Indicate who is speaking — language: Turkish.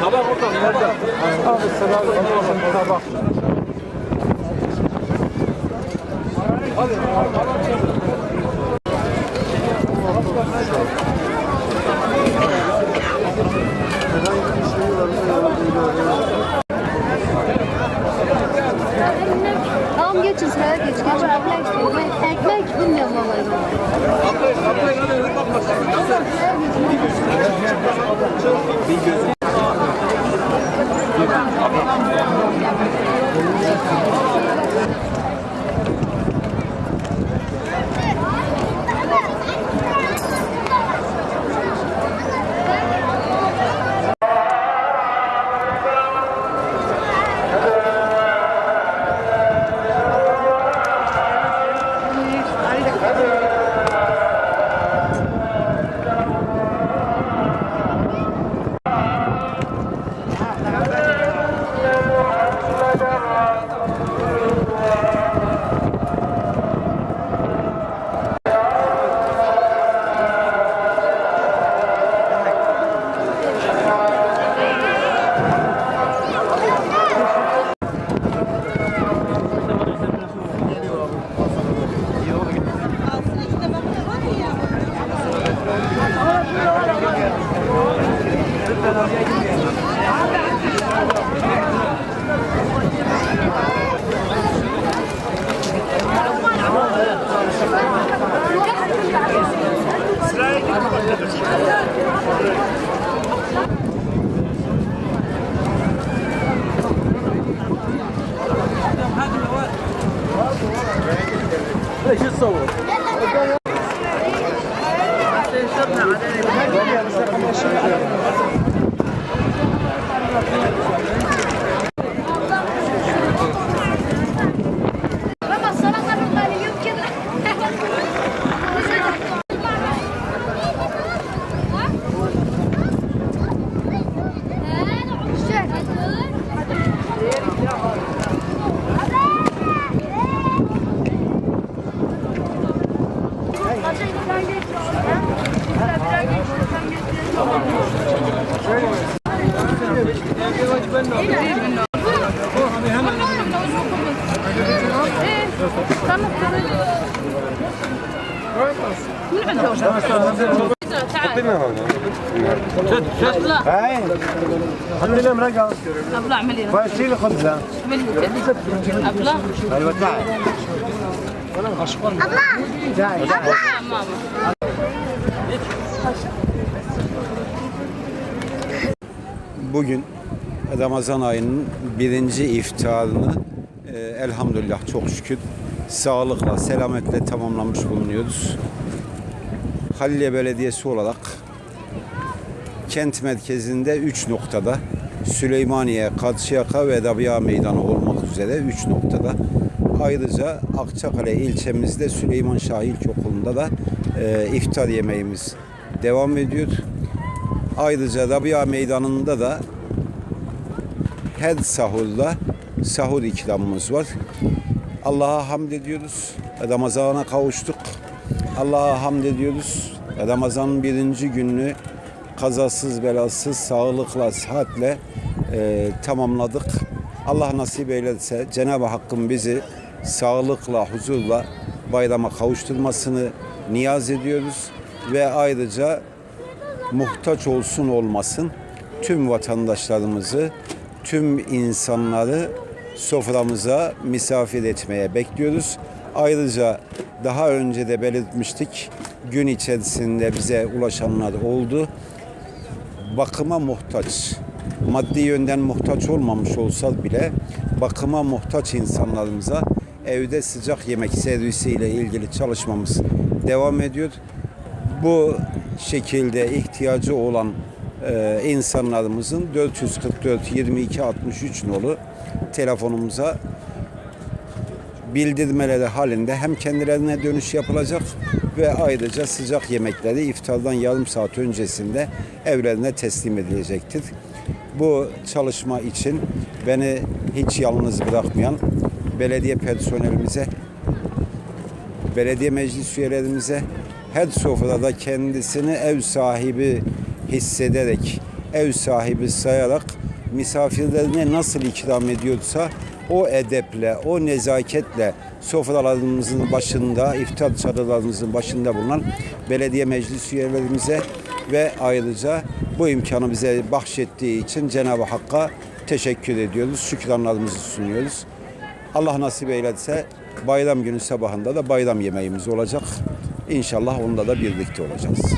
Speaker 1: Tabak oradan nerede? Abi selam tabak.
Speaker 2: Tamam geçin sıraya geç. Geç ekmek ekmek bilmiyorum vallahi.
Speaker 3: 那你去
Speaker 4: 送我
Speaker 5: هاي خلي
Speaker 4: لهم رقم
Speaker 5: ابلا اعملي
Speaker 4: لهم شيل الخبزه
Speaker 5: ماما
Speaker 6: bugün Ramazan ayının birinci iftarını e, elhamdülillah çok şükür sağlıkla, selametle tamamlamış bulunuyoruz. Halilye Belediyesi olarak kent merkezinde 3 noktada Süleymaniye, Karşıyaka ve Rabia Meydanı olmak üzere 3 noktada ayrıca Akçakale ilçemizde Süleyman Şah İlkokulu'nda da e, iftar yemeğimiz devam ediyor. Ayrıca Rabia Meydanı'nda da her sahurda sahur ikramımız var. Allah'a hamd ediyoruz. Ramazan'a kavuştuk. Allah'a hamd ediyoruz. Ramazan'ın birinci gününü kazasız belasız, sağlıkla, sıhhatle e, tamamladık. Allah nasip eylerse Cenab-ı Hakk'ın bizi sağlıkla, huzurla bayrama kavuşturmasını niyaz ediyoruz. Ve ayrıca muhtaç olsun olmasın tüm vatandaşlarımızı, tüm insanları soframıza misafir etmeye bekliyoruz. Ayrıca daha önce de belirtmiştik. Gün içerisinde bize ulaşanlar oldu. Bakıma muhtaç, maddi yönden muhtaç olmamış olsa bile bakıma muhtaç insanlarımıza evde sıcak yemek servisiyle ilgili çalışmamız devam ediyor bu şekilde ihtiyacı olan e, insanlarımızın 444 22 63 nolu telefonumuza bildirmeleri halinde hem kendilerine dönüş yapılacak ve ayrıca sıcak yemekleri iftardan yarım saat öncesinde evlerine teslim edilecektir. Bu çalışma için beni hiç yalnız bırakmayan belediye personelimize belediye meclis üyelerimize her sofrada kendisini ev sahibi hissederek, ev sahibi sayarak misafirlerine nasıl ikram ediyorsa o edeple, o nezaketle sofralarımızın başında, iftar çadırlarımızın başında bulunan belediye meclis üyelerimize ve ayrıca bu imkanı bize bahşettiği için Cenab-ı Hakk'a teşekkür ediyoruz. Şükranlarımızı sunuyoruz. Allah nasip eylerse bayram günü sabahında da bayram yemeğimiz olacak. İnşallah onda da birlikte olacağız.